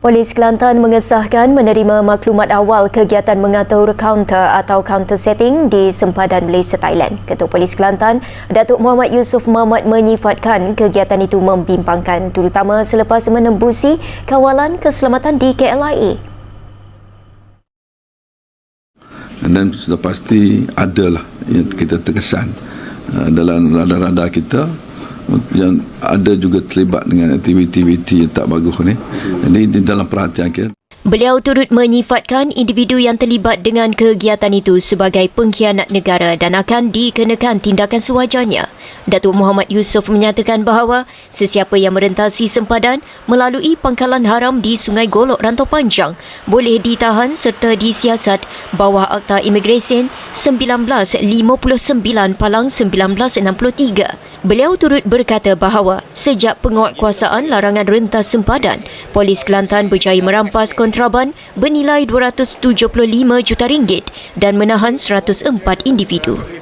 Polis Kelantan mengesahkan menerima maklumat awal kegiatan mengatur kaunter atau counter setting di sempadan Malaysia Thailand. Ketua Polis Kelantan, Datuk Muhammad Yusof Mahmud menyifatkan kegiatan itu membimbangkan terutama selepas menembusi kawalan keselamatan di KLIA. dan sudah pasti adalah yang kita terkesan uh, dalam radar-radar kita yang ada juga terlibat dengan aktiviti-aktiviti yang tak bagus ni. Jadi di dalam perhatian kita Beliau turut menyifatkan individu yang terlibat dengan kegiatan itu sebagai pengkhianat negara dan akan dikenakan tindakan sewajarnya. Datuk Muhammad Yusof menyatakan bahawa sesiapa yang merentasi sempadan melalui pangkalan haram di Sungai Golok Rantau Panjang boleh ditahan serta disiasat bawah Akta Imigresen 1959 Palang 1963. Beliau turut berkata bahawa sejak penguatkuasaan larangan rentas sempadan, Polis Kelantan berjaya merampas kontraban bernilai 275 juta ringgit dan menahan 104 individu.